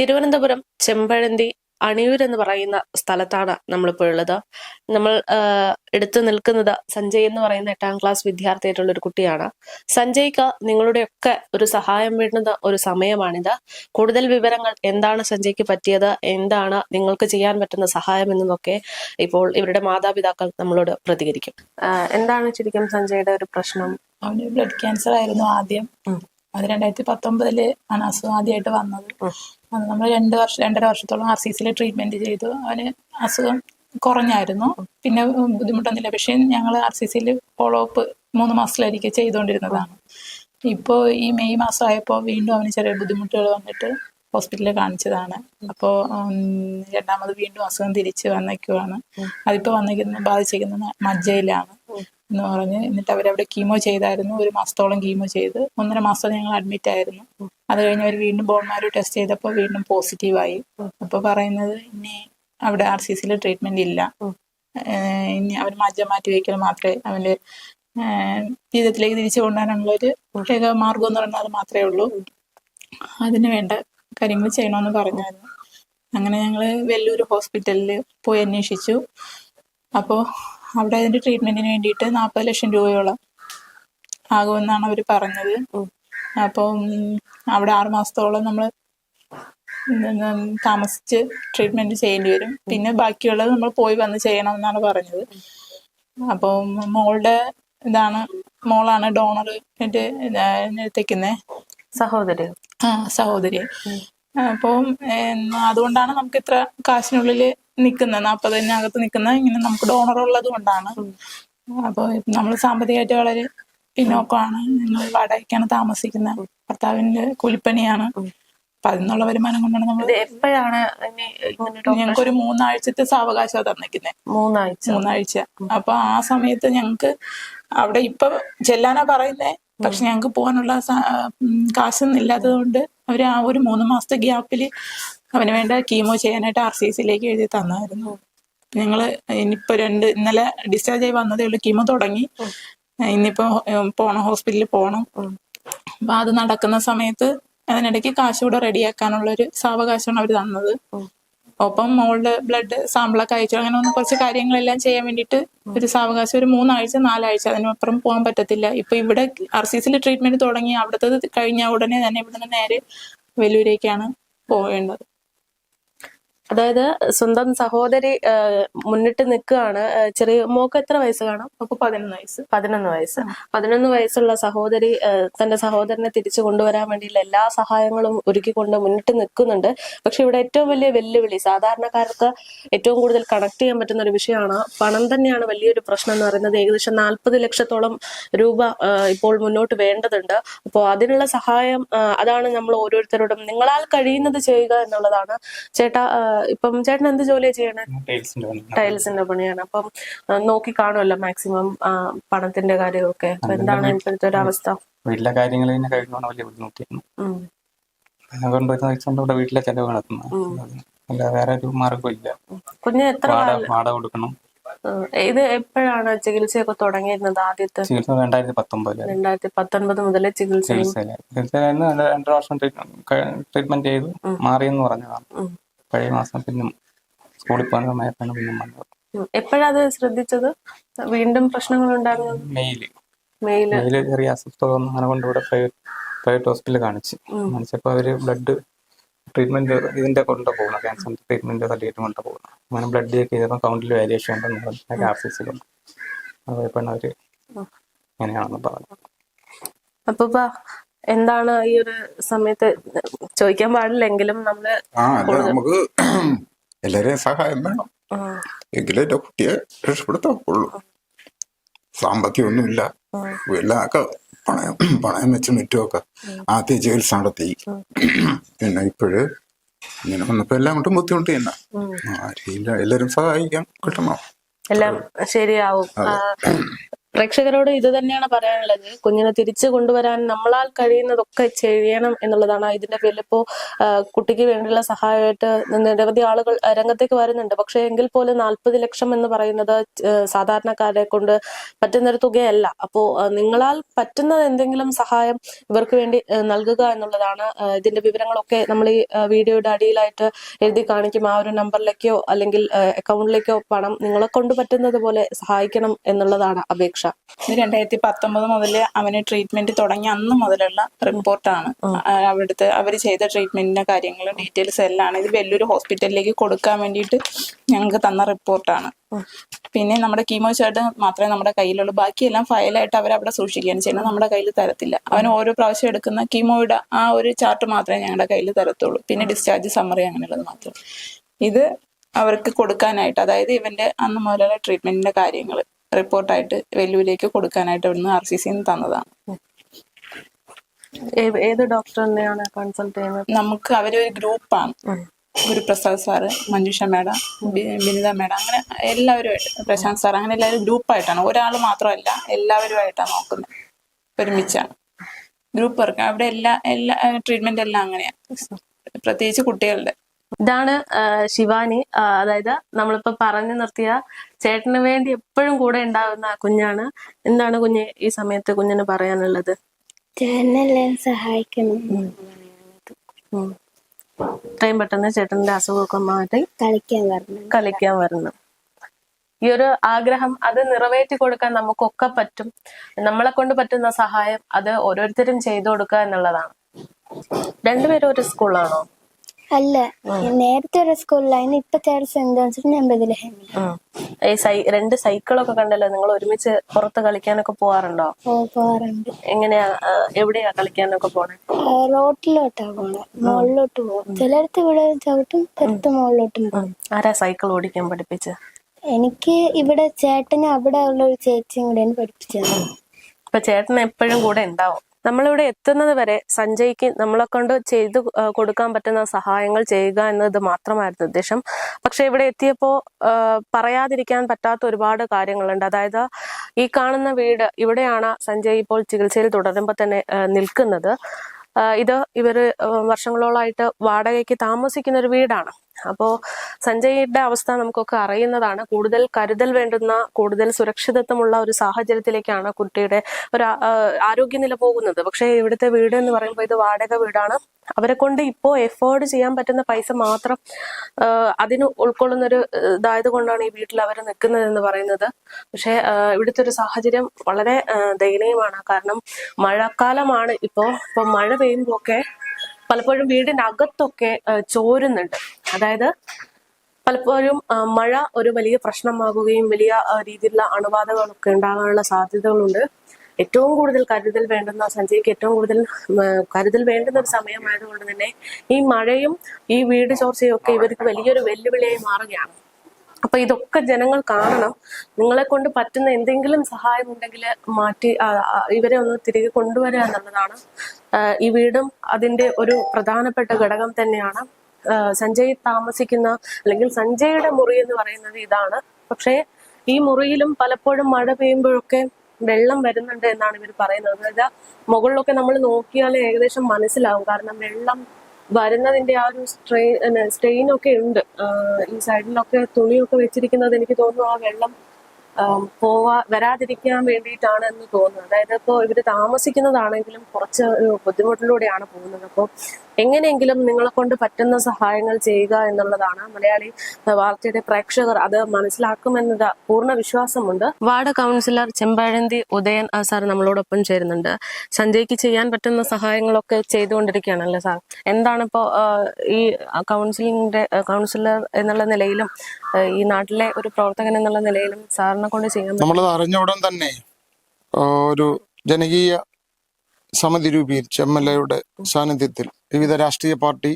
തിരുവനന്തപുരം ചെമ്പഴന്തി അണിയൂർ എന്ന് പറയുന്ന സ്ഥലത്താണ് നമ്മളിപ്പോൾ ഉള്ളത്. നമ്മൾ എടുത്തു നിൽക്കുന്നത് സഞ്ജയ് എന്ന് പറയുന്ന എട്ടാം ക്ലാസ് വിദ്യാർത്ഥിയായിട്ടുള്ള ഒരു കുട്ടിയാണ്. സഞ്ജയ്ക്ക് നിങ്ങളുടെയൊക്കെ ഒരു സഹായം വേണ്ടുന്ന ഒരു സമയമാണിത്. കൂടുതൽ വിവരങ്ങൾ എന്താണ് സഞ്ജയ്ക്ക് പറ്റിയത് എന്താണ് നിങ്ങൾക്ക് ചെയ്യാൻ പറ്റുന്ന സഹായം എന്നതൊക്കെ ഇപ്പോൾ ഇവരുടെ മാതാപിതാക്കൾ നമ്മളോട് പ്രതികരിക്കും. എന്താണ് ശരിക്കും സഞ്ജയുടെ ഒരു പ്രശ്നം? അവന് ബ്ലഡ് ക്യാൻസർ ആയിരുന്നു ആദ്യം. അത് രണ്ടായിരത്തി പത്തൊമ്പതിൽ ആണ് അസുഖം ആദ്യമായിട്ട് വന്നത്. അത് നമ്മൾ രണ്ട് വർഷം രണ്ടര വർഷത്തോളം ആർ സി സിയിൽ ട്രീറ്റ്മെന്റ് ചെയ്തു. അവന് അസുഖം കുറഞ്ഞായിരുന്നു. പിന്നെ ബുദ്ധിമുട്ടൊന്നുമില്ല. പക്ഷേ ഞങ്ങൾ ആർ സി സിയിൽ ഫോളോ അപ്പ് മൂന്ന് മാസത്തിലൊരിക്കൽ ചെയ്തുകൊണ്ടിരുന്നതാണ് ഇപ്പോൾ ഈ മെയ് മാസം ആയപ്പോൾ വീണ്ടും അവന് ചെറിയ ബുദ്ധിമുട്ടുകൾ വന്നിട്ട് ഹോസ്പിറ്റലിൽ കാണിച്ചതാണ്. അപ്പോൾ രണ്ടാമത് വീണ്ടും അസുഖം തിരിച്ച് വന്നേക്കുവാണ്. അതിപ്പോൾ വന്നിരിക്കുന്ന ബാധിച്ചിരിക്കുന്നത് മജ്ജയിലാണ്. എന്ന് പറഞ്ഞ് എന്നിട്ട് അവരവിടെ കീമോ ചെയ്തായിരുന്നു. ഒരു മാസത്തോളം കീമോ ചെയ്ത്. ഒന്നര മാസം ഞങ്ങൾ അഡ്മിറ്റ് ആയിരുന്നു. അത് കഴിഞ്ഞ് അവർ വീണ്ടും ബോൺമാരോ ടെസ്റ്റ് ചെയ്തപ്പോൾ വീണ്ടും പോസിറ്റീവായി അപ്പോൾ പറയുന്നത് ഇനി അവിടെ ആർ സി സിയിൽ ട്രീറ്റ്മെന്റ് ഇല്ല. ഇനി അവർ മജ്ജ മാറ്റി വയ്ക്കൽ മാത്രമേ അവന്റെ ജീവിതത്തിലേക്ക് തിരിച്ചു കൊണ്ടുവരാനുള്ള ഒരു പ്രത്യേക മാർഗം എന്ന് പറഞ്ഞാൽ അത് മാത്രമേ ഉള്ളൂ. അതിന് വേണ്ട കാര്യങ്ങൾ ചെയ്യണമെന്ന് പറഞ്ഞായിരുന്നു. അങ്ങനെ ഞങ്ങൾ വെല്ലൂർ ഹോസ്പിറ്റലിൽ പോയി അന്വേഷിച്ചു. അപ്പോൾ അവിടെ അതിന്റെ ട്രീറ്റ്മെന്റിന് വേണ്ടിയിട്ട് നാൽപ്പത് ലക്ഷം രൂപയോളം ആകുമെന്നാണ് അവർ പറഞ്ഞത്. അപ്പം അവിടെ ആറ് മാസത്തോളം നമ്മൾ താമസിച്ച് ട്രീറ്റ്മെന്റ് ചെയ്യേണ്ടി വരും. പിന്നെ ബാക്കിയുള്ളത് നമ്മൾ പോയി വന്ന് ചെയ്യണം എന്നാണ് പറഞ്ഞത്. അപ്പോൾ മോളുടെ ഇതാണ് മോളാണ് ഡോണർ എത്തിക്കുന്നത് സഹോദരി ആ സഹോദരി. അപ്പം എന്നാ അതുകൊണ്ടാണ് നമുക്ക് ഇത്ര കാശിനുള്ളിൽ നിൽക്കുന്നത് നാൽപ്പതിനകത്ത് നിൽക്കുന്ന ഇങ്ങനെ നമുക്ക് ഡോണർ ഉള്ളത് കൊണ്ടാണ്. അപ്പോൾ നമ്മൾ സാമ്പത്തികമായിട്ട് വളരെ പിന്നോക്കമാണ് ഞങ്ങൾ വാടകയ്ക്കാണ് താമസിക്കുന്നത് ഭർത്താവിന്റെ കൂലിപ്പണിയാണ്. അപ്പൊ അതിനുള്ള വരുമാനം കൊണ്ടാണ് നമ്മൾ എപ്പോഴാണ് ഞങ്ങൾക്ക് ഒരു മൂന്നാഴ്ചത്തെ സാവകാശം തന്നിരിക്കുന്നത് മൂന്നാഴ്ച. മൂന്നാഴ്ച. അപ്പൊ ആ സമയത്ത് ഞങ്ങക്ക് അവിടെ ഇപ്പൊ ചെല്ലാനാ പറയുന്നേ. പക്ഷെ ഞങ്ങൾക്ക് പോകാനുള്ള കാശൊന്നും ഇല്ലാത്തത് കൊണ്ട് അവർ ആ ഒരു മൂന്ന് മാസത്തെ ഗ്യാപ്പിൽ അവന് വേണ്ട കീമോ ചെയ്യാനായിട്ട് ആർ സി സിയിലേക്ക് എഴുതി തന്നായിരുന്നു. ഞങ്ങൾ ഇനിയിപ്പോൾ രണ്ട് ഇന്നലെ ഡിസ്ചാർജ് ആയി വന്നതേ ഉള്ളൂ. കീമോ തുടങ്ങി. ഇന്നിപ്പോ ഉം, പോണം ഹോസ്പിറ്റലിൽ പോകണം അപ്പൊ അത് നടക്കുന്ന സമയത്ത് അതിനിടയ്ക്ക് കാശ് കൂടെ റെഡിയാക്കാനുള്ള ഒരു സാവകാശമാണ് അവർ തന്നത്. ഒപ്പം മോളുടെ ബ്ലഡ് സാമ്പിളൊക്കെ അയച്ചു. അങ്ങനെ ഒന്ന് കുറച്ച് കാര്യങ്ങളെല്ലാം ചെയ്യാൻ വേണ്ടിയിട്ട് ഒരു സാവകാശം ഒരു മൂന്നാഴ്ച നാലാഴ്ച അതിനപ്പുറം പോകാൻ പറ്റത്തില്ല. ഇപ്പൊ ഇവിടെ ആർ സി സിയിൽ ട്രീറ്റ്മെന്റ് തുടങ്ങി അവിടുത്തെ കഴിഞ്ഞ ഉടനെ തന്നെ ഇവിടുന്ന് നേരെ വെല്ലൂരേക്കാണ് പോകേണ്ടത്. അതായത് സ്വന്തം സഹോദരി മുന്നിട്ട് നിൽക്കുകയാണ്. ചെറിയ മോക്ക് എത്ര വയസ്സ് കാണാം? അപ്പൊ പതിനൊന്ന് വയസ്സ്. പതിനൊന്ന് വയസ്സ്. പതിനൊന്ന് വയസ്സുള്ള സഹോദരി തന്റെ സഹോദരനെ തിരിച്ചു കൊണ്ടുവരാൻ വേണ്ടിയുള്ള എല്ലാ സഹായങ്ങളും ഒരുക്കിക്കൊണ്ട് മുന്നിട്ട് നിൽക്കുന്നുണ്ട്. പക്ഷെ ഇവിടെ ഏറ്റവും വലിയ വെല്ലുവിളി സാധാരണക്കാർക്ക് ഏറ്റവും കൂടുതൽ കണക്ട് ചെയ്യാൻ പറ്റുന്ന ഒരു വിഷയമാണ് പണം തന്നെയാണ് വലിയൊരു പ്രശ്നം എന്ന് പറയുന്നത്. ഏകദേശം നാൽപ്പത് ലക്ഷത്തോളം രൂപ ഇപ്പോൾ മുന്നോട്ട് വേണ്ടതുണ്ട്. അപ്പോൾ അതിനുള്ള സഹായം അതാണ് നമ്മൾ ഓരോരുത്തരോടും നിങ്ങളാൽ കഴിയുന്നത് ചെയ്യുക എന്നുള്ളതാണ്. ചേട്ടാ ഇപ്പം ചേട്ടൻ എന്ത് ജോലിയാണ് ചെയ്യണേ? ടൈൽസിന്റെ പണി ടൈൽസിന്റെ പണിയാണ്. അപ്പം നോക്കി കാണുമല്ലോ മാക്സിമം പണത്തിന്റെ കാര്യമൊക്കെ അപ്പൊ എന്താണ് ഇപ്പോഴത്തെ ഒരു അവസ്ഥ? വീട്ടിലെ കാര്യങ്ങൾ തന്നെ കഴിഞ്ഞോണ്ട് വലിയ ബുദ്ധിമുട്ടിയാണ് കൊണ്ടുവരുന്ന ഇവിടെ വീട്ടിലെ ചെലവ് നടത്തുന്നത്. അല്ല വേറെ ഒരു മാർഗമില്ല കുഞ്ഞ് എത്ര വാടക കൊടുക്കണം. ഇത് എപ്പോഴാണ് ചികിത്സയൊക്കെ തുടങ്ങിയിരുന്നത് ആദ്യത്തെ? ചികിത്സ രണ്ടായിരത്തി പത്തൊമ്പത് രണ്ടായിരത്തി പത്തൊൻപത് മുതലേ ചികിത്സ രണ്ട് രണ്ടു വർഷം ട്രീറ്റ്മെന്റ് ചെയ്തു. മാറിയെന്ന് പറഞ്ഞതാണ്. പഴയ മാസം പിന്നെ സ്കൂളിൽ പോകുന്ന സമയത്താണ് പിന്നെ വന്നത്. എപ്പോഴത് ശ്രദ്ധിച്ചത്? വീണ്ടും പ്രശ്നങ്ങൾ ഉണ്ടായിരുന്നു മെയിൽ. മെയിൽ. മെയിൽ ചെറിയ അസ്വസ്ഥത വന്നു അങ്ങനെ കൊണ്ടിവിടെ പ്രൈവറ്റ് ഹോസ്പിറ്റലിൽ കാണിച്ചു. കാണിച്ചപ്പോൾ അവർ ബ്ലഡ് ട്രീറ്റ്മെന്റ് ഇതിന്റെ കൊണ്ട് പോകണം ക്യാൻസർ ട്രീറ്റ്മെന്റ് സർട്ടിഫിക്കറ്റ് കൊണ്ട് പോകുന്നത് അങ്ങനെ ബ്ലഡ് ചെക്ക് ചെയ്തപ്പോൾ കൗണ്ടിൽ വേരിയേഷൻ ഉണ്ടെന്ന് പറഞ്ഞു. ആർ സി സിയിലുണ്ട് അതുപോയപ്പോഴാണ് അവർ ഇങ്ങനെയാണെന്ന് പറഞ്ഞു. അപ്പൊ എന്താണ് ഈ ഒരു സമയത്ത് ചോദിക്കാൻ പാടില്ലെങ്കിലും നമ്മൾ ആ നമുക്ക് എല്ലാരെയും സഹായം വേണം. എങ്കിലേ എന്റെ കുട്ടിയെ രക്ഷപ്പെടുത്താവുള്ളൂ. സാമ്പത്തികമൊന്നുമില്ല. എല്ലാമൊക്കെ പണയം പണയം വെച്ച് മറ്റുമൊക്കെ ആദ്യം ചികിത്സ നടത്തി പിന്നെ ഇപ്പോഴ് ഇങ്ങനെ വന്നപ്പോ എല്ലാം കൊണ്ടും ബുദ്ധിമുട്ട് തന്നെ ആരെയില്ല എല്ലാരും സഹായിക്കാൻ കിട്ടണം. എല്ലാം ശരിയാവും. പ്രേക്ഷകരോട് ഇത് തന്നെയാണ് പറയാനുള്ളത്. കുഞ്ഞിനെ തിരിച്ചു കൊണ്ടുവരാൻ നമ്മളാൽ കഴിയുന്നതൊക്കെ ചെയ്യണം എന്നുള്ളതാണ് ഇതിന്റെ പേരിൽ. ഇപ്പോ ആ, കുട്ടിക്ക് വേണ്ടിയുള്ള സഹായമായിട്ട് നിരവധി ആളുകൾ രംഗത്തേക്ക് വരുന്നുണ്ട്. പക്ഷെ എങ്കിൽ പോലും നാൽപ്പത് ലക്ഷം എന്ന് പറയുന്നത് സാധാരണക്കാരെ കൊണ്ട് പറ്റുന്നൊരു തുകയല്ല. അപ്പോ നിങ്ങളാൽ പറ്റുന്ന എന്തെങ്കിലും സഹായം ഇവർക്ക് വേണ്ടി നൽകുക എന്നുള്ളതാണ് ഇതിന്റെ വിവരങ്ങളൊക്കെ നമ്മൾ ഈ വീഡിയോയുടെ അടിയിലായിട്ട് എഴുതി കാണിക്കും. ആ ഒരു നമ്പറിലേക്കോ അല്ലെങ്കിൽ അക്കൗണ്ടിലേക്കോ പണം നിങ്ങളെ കൊണ്ട് പറ്റുന്നത് പോലെ സഹായിക്കണം എന്നുള്ളതാണ് അപേക്ഷ. ഇത് രണ്ടായിരത്തി പത്തൊമ്പത് മുതൽ അവന് ട്രീറ്റ്മെന്റ് തുടങ്ങി അന്ന് മുതലുള്ള റിപ്പോർട്ടാണ് അവിടുത്തെ അവർ ചെയ്ത ട്രീറ്റ്മെന്റിന്റെ കാര്യങ്ങളും ഡീറ്റെയിൽസ് എല്ലാം ആണ്. ഇത് വലിയൊരു ഹോസ്പിറ്റലിലേക്ക് കൊടുക്കാൻ വേണ്ടിയിട്ട് ഞങ്ങൾക്ക് തന്ന റിപ്പോർട്ടാണ് പിന്നെ നമ്മുടെ കീമോ ചാർട്ട് മാത്രമേ നമ്മുടെ കയ്യിലുള്ളൂ. ബാക്കിയെല്ലാം ഫയലായിട്ട് അവർ അവിടെ സൂക്ഷിക്കുകയാണ് ചെയ്യുന്നത്. നമ്മുടെ കയ്യിൽ തരത്തില്ല. അവൻ ഓരോ പ്രാവശ്യം എടുക്കുന്ന കീമോയുടെ ആ ഒരു ചാർട്ട് മാത്രമേ ഞങ്ങളുടെ കയ്യിൽ തരത്തുള്ളൂ. പിന്നെ ഡിസ്ചാർജ് സമ്മറി അങ്ങനെയുള്ളത് മാത്രം. ഇത് അവർക്ക് കൊടുക്കാനായിട്ട് അതായത് ഇവന്റെ അന്ന് മുതലുള്ള ട്രീറ്റ്മെന്റിന്റെ കാര്യങ്ങൾ റിപ്പോർട്ടായിട്ട് വെല്ലുവിലേക്ക് കൊടുക്കാനായിട്ട് ഇവിടുന്ന് ആർ സി സിന്ന് തന്നതാണ്. ഏത് ഡോക്ടറിനെയാണ് കൺസൾട്ട് ചെയ്യുന്നത്? നമുക്ക് അവരൊരു ഗ്രൂപ്പാണ്. Guruprasad sir Manjusha madam Binitha madam അങ്ങനെ എല്ലാവരുമായിട്ട് പ്രശാന്ത് സാർ അങ്ങനെ എല്ലാവരും ഗ്രൂപ്പായിട്ടാണ്. ഒരാൾ മാത്രമല്ല എല്ലാവരുമായിട്ടാണ് നോക്കുന്നത്. ഒരുമിച്ചാണ്. Group work. അവിടെ എല്ലാ എല്ലാ ട്രീറ്റ്മെന്റ് എല്ലാം അങ്ങനെയാണ് പ്രത്യേകിച്ച് കുട്ടികളുടെ. ഇതാണ് ശിവാനി. അതായത് നമ്മളിപ്പോ പറഞ്ഞു നിർത്തിയ ചേട്ടന് വേണ്ടി എപ്പോഴും കൂടെ ഉണ്ടാവുന്ന ആ കുഞ്ഞാണ്. എന്താണ് കുഞ്ഞ് ഈ സമയത്ത് കുഞ്ഞിന് പറയാനുള്ളത്? ചേട്ടനെല്ലാം സഹായിക്കണം. എത്രയും പെട്ടെന്ന് ചേട്ടന്റെ അസുഖമൊക്കെ മാറ്റി കളിക്കാൻ വരണം. കളിക്കാൻ വരണം. ഈ ഒരു ആഗ്രഹം അത് നിറവേറ്റി കൊടുക്കാൻ നമുക്കൊക്കെ പറ്റും. നമ്മളെ കൊണ്ട് പറ്റുന്ന സഹായം അത് ഓരോരുത്തരും ചെയ്തു കൊടുക്കുക എന്നുള്ളതാണ്. രണ്ടുപേരും ഒരു സ്കൂളാണോ? അല്ല നേരത്തെ ഒരു സ്കൂളിലായിരുന്നു ഇപ്പൊ ചേട്ടൻ സെന്റ് ഞാൻ ബദലഹേമി ഈ സൈ രണ്ട് സൈക്കിളൊക്കെ കണ്ടല്ലോ നിങ്ങൾ ഒരുമിച്ച് പുറത്ത് കളിക്കാനൊക്കെ പോവാറുണ്ടോ? പോവാറുണ്ട്. എങ്ങനെയാ എവിടെയാ കളിക്കാനൊക്കെ പോണേ? റോട്ടിലോട്ടാ പോണേ മുകളിലോട്ട് പോകും ചിലടത്ത് ഇവിടെ ചവിട്ടും പുറത്ത് മുകളിലോട്ടും ആരാ സൈക്കിൾ ഓടിക്കാൻ പഠിപ്പിച്ച? എനിക്ക് ഇവിടെ ചേട്ടന് അവിടെ ഉള്ള ഒരു ചേച്ചിയും കൂടെയാണ് പഠിപ്പിച്ചത്. അപ്പൊ ചേട്ടൻ എപ്പോഴും കൂടെ ഉണ്ടാവും. നമ്മളിവിടെ എത്തുന്നത് വരെ സഞ്ജയ്ക്ക് നമ്മളെ കൊണ്ട് ചെയ്തു കൊടുക്കാൻ പറ്റുന്ന സഹായങ്ങൾ ചെയ്യുക എന്നത് മാത്രമായിരുന്നു ഉദ്ദേശം. പക്ഷെ ഇവിടെ എത്തിയപ്പോ പറയാതിരിക്കാൻ പറ്റാത്ത ഒരുപാട് കാര്യങ്ങളുണ്ട്. അതായത് ഈ കാണുന്ന വീട് ഇവിടെയാണ് സഞ്ജയ് ഇപ്പോൾ ചികിത്സയിൽ തുടരുമ്പോൾ തന്നെ നിൽക്കുന്നത്. ഇത് ഇവർ വർഷങ്ങളോളായിട്ട് വാടകയ്ക്ക് താമസിക്കുന്ന ഒരു വീടാണ്. അപ്പോ സഞ്ജയുടെ അവസ്ഥ നമുക്കൊക്കെ അറിയുന്നതാണ്. കൂടുതൽ കരുതൽ വേണ്ടുന്ന കൂടുതൽ സുരക്ഷിതത്വമുള്ള ഒരു സാഹചര്യത്തിലേക്കാണ് കുട്ടിയുടെ ഒരു ആരോഗ്യനില പോകുന്നത്. പക്ഷേ ഇവിടുത്തെ വീട് എന്ന് പറയുമ്പോൾ ഇത് വാടക വീടാണ്. അവരെ കൊണ്ട് ഇപ്പോ എഫോർഡ് ചെയ്യാൻ പറ്റുന്ന പൈസ മാത്രം അതിന് ഉൾക്കൊള്ളുന്ന ഒരു ഇതായത് കൊണ്ടാണ് ഈ വീട്ടിൽ അവർ നിൽക്കുന്നത് എന്ന് പറയുന്നത്. പക്ഷേ ഇവിടുത്തെ ഒരു സാഹചര്യം വളരെ ദയനീയമാണ്. കാരണം മഴക്കാലമാണ് ഇപ്പോ. ഇപ്പൊ മഴ പെയ്യുമ്പോഴൊക്കെ പലപ്പോഴും വീടിനകത്തൊക്കെ ചോരുന്നുണ്ട്. അതായത് പലപ്പോഴും മഴ ഒരു വലിയ പ്രശ്നമാകുകയും വലിയ രീതിയിലുള്ള അണുബാധകളൊക്കെ ഉണ്ടാകാനുള്ള സാധ്യതകളുണ്ട്. ഏറ്റവും കൂടുതൽ കരുതൽ വേണ്ടുന്ന സഞ്ജയ്ക്ക് ഏറ്റവും കൂടുതൽ കരുതൽ വേണ്ടുന്ന ഒരു സമയമായതുകൊണ്ട് തന്നെ ഈ മഴയും ഈ വീട് ചോർച്ചയും ഒക്കെ ഇവർക്ക് വലിയൊരു വെല്ലുവിളിയായി മാറുകയാണ്. അപ്പൊ ഇതൊക്കെ ജനങ്ങൾ കാണണം നിങ്ങളെ കൊണ്ട് പറ്റുന്ന എന്തെങ്കിലും സഹായം ഉണ്ടെങ്കിൽ മാറ്റി ഇവരെ ഒന്ന് തിരികെ കൊണ്ടുവരിക എന്നുള്ളതാണ്. ഈ വീടും അതിന്റെ ഒരു പ്രധാനപ്പെട്ട ഘടകം തന്നെയാണ്. സഞ്ജയ് താമസിക്കുന്ന അല്ലെങ്കിൽ സഞ്ജയുടെ മുറി എന്ന് പറയുന്നത് ഇതാണ്. പക്ഷേ ഈ മുറിയിലും പലപ്പോഴും മഴ പെയ്യുമ്പോഴൊക്കെ വെള്ളം വരുന്നുണ്ട് എന്നാണ് ഇവർ പറയുന്നത്. അതായത് മുകളിലൊക്കെ നമ്മൾ നോക്കിയാൽ ഏകദേശം മനസ്സിലാവും. കാരണം വെള്ളം വരുന്നതിന്റെ ആ ഒരു സ്ട്രെയിൻ സ്ട്രെയിൻ ഒക്കെ ഉണ്ട്. ഈ സൈഡിലൊക്കെ തുണിയൊക്കെ വെച്ചിരിക്കുന്നത് എനിക്ക് തോന്നുന്നു ആ വെള്ളം പോവാ വരാതിരിക്കാൻ വേണ്ടിയിട്ടാണ് എന്ന് തോന്നുന്നത്. അതായത് ഇപ്പോൾ ഇവർ താമസിക്കുന്നതാണെങ്കിലും കുറച്ച് ബുദ്ധിമുട്ടിലൂടെയാണ് പോകുന്നത്. അപ്പോൾ എങ്ങനെയെങ്കിലും നിങ്ങളെ കൊണ്ട് പറ്റുന്ന സഹായങ്ങൾ ചെയ്യുക എന്നുള്ളതാണ് മലയാളി വാർത്തയുടെ പ്രേക്ഷകർ അത് മനസ്സിലാക്കുമെന്നത് പൂർണ വിശ്വാസമുണ്ട്. Ward councillor Chempazhanthi Udayan sir നമ്മളോടൊപ്പം ചേരുന്നുണ്ട്. സഞ്ജയ്ക്ക് ചെയ്യാൻ പറ്റുന്ന സഹായങ്ങളൊക്കെ ചെയ്തുകൊണ്ടിരിക്കുകയാണല്ലോ സാർ? എന്താണ് ഈ കൗൺസിലിംഗിന്റെ കൗൺസിലർ എന്നുള്ള നിലയിലും ഈ നാട്ടിലെ ഒരു പ്രവർത്തകൻ എന്നുള്ള നിലയിലും സാറിനെ കൊണ്ട് ചെയ്യാൻ നമ്മളത് അറിഞ്ഞ ഉടൻ തന്നെ ഒരു ജനകീയ സമിതി രൂപീകരിച്ച് എം എൽ എയുടെ സാന്നിധ്യത്തിൽ വിവിധ രാഷ്ട്രീയ പാർട്ടി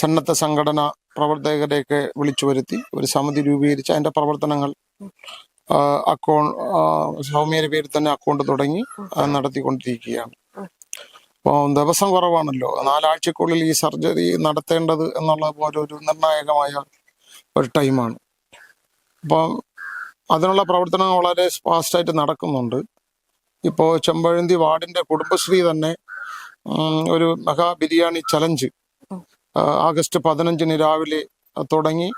സന്നദ്ധ സംഘടന പ്രവർത്തകരെയൊക്കെ വിളിച്ചു വരുത്തി ഒരു സമിതി രൂപീകരിച്ച് അതിന്റെ പ്രവർത്തനങ്ങൾ അക്കൗണ്ട് സൗമ്യയുടെ പേരിൽ തന്നെ അക്കൗണ്ട് തുടങ്ങി നടത്തിക്കൊണ്ടിരിക്കുകയാണ്. അപ്പോൾ ദിവസം കുറവാണല്ലോ. നാലാഴ്ചക്കുള്ളിൽ ഈ സർജറി നടത്തേണ്ടത് എന്നുള്ള പോലെ ഒരു നിർണായകമായ ഒരു ടൈമാണ്. അപ്പം അതിനുള്ള പ്രവർത്തനങ്ങൾ വളരെ ഫാസ്റ്റായിട്ട് നടക്കുന്നുണ്ട്. ഇപ്പോൾ ചെമ്പഴന്തി വാർഡിന്റെ കുടുംബശ്രീ തന്നെ ഒരു മെഗാ ബിരിയാണി ചലഞ്ച് ആഗസ്റ്റ് പതിനഞ്ചിന് രാവിലെ തുടങ്ങി.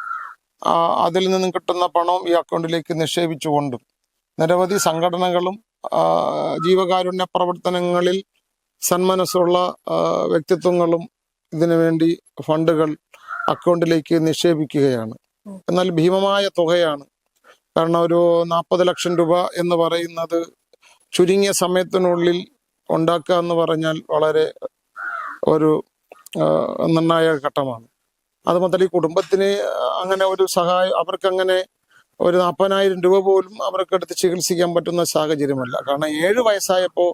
അതിൽ നിന്നും കിട്ടുന്ന പണം ഈ അക്കൗണ്ടിലേക്ക് നിക്ഷേപിച്ചുകൊണ്ടും. നിരവധി സംഘടനകളും ജീവകാരുണ്യ പ്രവർത്തനങ്ങളിൽ സന്മനസ്സുള്ള വ്യക്തിത്വങ്ങളും ഇതിനു വേണ്ടി ഫണ്ടുകൾ അക്കൗണ്ടിലേക്ക് നിക്ഷേപിക്കുകയാണ്. എന്നാൽ ഭീമമായ തുകയാണ് കാരണം ഒരു നാൽപ്പത് ലക്ഷം രൂപ എന്ന് പറയുന്നത് ചുരുങ്ങിയ സമയത്തിനുള്ളിൽ ഉണ്ടാക്കുക എന്ന് പറഞ്ഞാൽ വളരെ ഒരു നിർണായക ഘട്ടമാണ്. അത് മുതൽ ഈ കുടുംബത്തിന് അങ്ങനെ ഒരു സഹായം അവർക്കങ്ങനെ ഒരു നാൽപ്പതിനായിരം രൂപ പോലും അവർക്കെടുത്ത് ചികിത്സിക്കാൻ പറ്റുന്ന സാഹചര്യമല്ല. കാരണം ഏഴ് വയസ്സായപ്പോൾ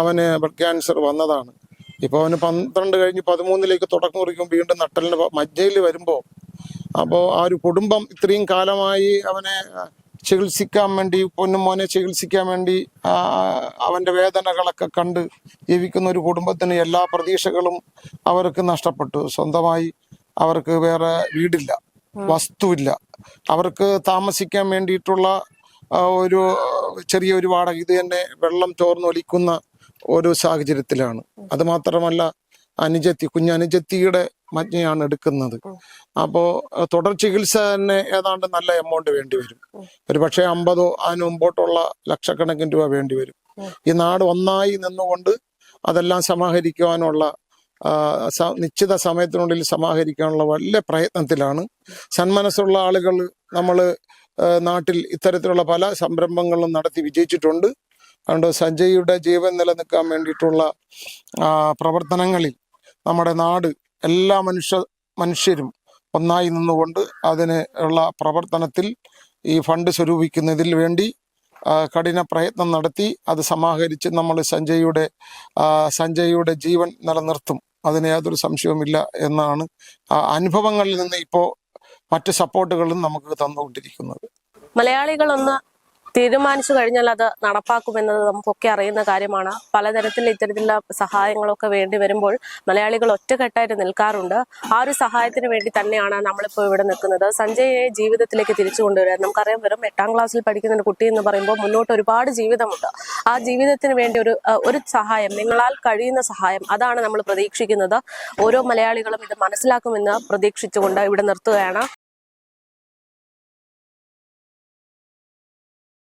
അവന് ബ്ലഡ് ക്യാൻസർ വന്നതാണ്. ഇപ്പോൾ അവന് പന്ത്രണ്ട് കഴിഞ്ഞ് പതിമൂന്നിലേക്ക് തുടക്കം കുറിക്കും വീണ്ടും നട്ടലിന് മജ്ജയിൽ വരുമ്പോൾ അപ്പോൾ ആ ഒരു കുടുംബം ഇത്രയും കാലമായി അവനെ ചികിത്സിക്കാൻ വേണ്ടി പൊന്നുമോനെ ചികിത്സിക്കാൻ വേണ്ടി അവന്റെ അവന്റെ വേദനകളൊക്കെ കണ്ട് ജീവിക്കുന്ന ഒരു കുടുംബത്തിന് എല്ലാ പ്രതീക്ഷകളും അവർക്ക് നഷ്ടപ്പെട്ടു. സ്വന്തമായി അവർക്ക് വേറെ വീടില്ല വസ്തുവില്ല. അവർക്ക് താമസിക്കാൻ വേണ്ടിയിട്ടുള്ള ഒരു ചെറിയൊരു വാടക ഇത് തന്നെ വെള്ളം ചോർന്നൊലിക്കുന്ന ഒരു സാഹചര്യത്തിലാണ്. അത് മാത്രമല്ല അനുജത്തി കുഞ്ഞനുജത്തിയുടെ മജ്ഞയാണ് എടുക്കുന്നത്. അപ്പോൾ തുടർ ചികിത്സ തന്നെ ഏതാണ്ട് നല്ല എമൗണ്ട് വേണ്ടി വരും. ഒരു പക്ഷേ അമ്പതോ അതിന് മുമ്പോട്ടുള്ള ലക്ഷക്കണക്കിന് രൂപ വേണ്ടി വരും. ഈ നാട് ഒന്നായി നിന്നുകൊണ്ട് അതെല്ലാം സമാഹരിക്കുവാനുള്ള നിശ്ചിത സമയത്തിനുള്ളിൽ സമാഹരിക്കാനുള്ള വലിയ പ്രയത്നത്തിലാണ്. സന്മനസ്സുള്ള ആളുകൾ നമ്മൾ നാട്ടിൽ ഇത്തരത്തിലുള്ള പല സംരംഭങ്ങളും നടത്തി വിജയിച്ചിട്ടുണ്ട്. അതുകൊണ്ട് സഞ്ജയ്യുടെ ജീവൻ നിലനിൽക്കാൻ വേണ്ടിയിട്ടുള്ള പ്രവർത്തനങ്ങളിൽ നമ്മുടെ നാട് എല്ലാ മനുഷ്യ മനുഷ്യരും ഒന്നായി നിന്നുകൊണ്ട് അതിന് ഉള്ള പ്രവർത്തനത്തിൽ ഈ ഫണ്ട് സ്വരൂപിക്കുന്നതിൽ വേണ്ടി കഠിന പ്രയത്നം നടത്തി അത് സമാഹരിച്ച് നമ്മൾ സഞ്ജയുടെ സഞ്ജയുടെ ജീവൻ നിലനിർത്തും. അതിന് യാതൊരു സംശയവുമില്ല എന്നാണ് അനുഭവങ്ങളിൽ നിന്ന് ഇപ്പോൾ മറ്റ് സപ്പോർട്ടുകളും നമുക്ക് തന്നുകൊണ്ടിരിക്കുന്നത്. മലയാളികളൊന്ന് തീരുമാനിച്ചു കഴിഞ്ഞാൽ അത് നടപ്പാക്കുമെന്നത് നമുക്കൊക്കെ അറിയുന്ന കാര്യമാണ്. പലതരത്തിൽ ഇത്തരത്തിലുള്ള സഹായങ്ങളൊക്കെ വേണ്ടി വരുമ്പോൾ മലയാളികൾ ഒറ്റക്കെട്ടായിട്ട് നിൽക്കാറുണ്ട്. ആ ഒരു സഹായത്തിന് വേണ്ടി തന്നെയാണ് നമ്മളിപ്പോൾ ഇവിടെ നിൽക്കുന്നത്. സഞ്ജയെ ജീവിതത്തിലേക്ക് തിരിച്ചു കൊണ്ടുവരാൻ നമുക്കറിയാം വെറും എട്ടാം ക്ലാസ്സിൽ പഠിക്കുന്ന ഒരു കുട്ടി എന്ന് പറയുമ്പോൾ മുന്നോട്ട് ഒരുപാട് ജീവിതമുണ്ട്. ആ ജീവിതത്തിന് വേണ്ടി ഒരു ഒരു സഹായം നിങ്ങളാൽ കഴിയുന്ന സഹായം അതാണ് നമ്മൾ പ്രതീക്ഷിക്കുന്നത്. ഓരോ മലയാളികളും ഇത് മനസ്സിലാക്കുമെന്ന് പ്രതീക്ഷിച്ചുകൊണ്ട് ഇവിടെ നിർത്തുകയാണ്.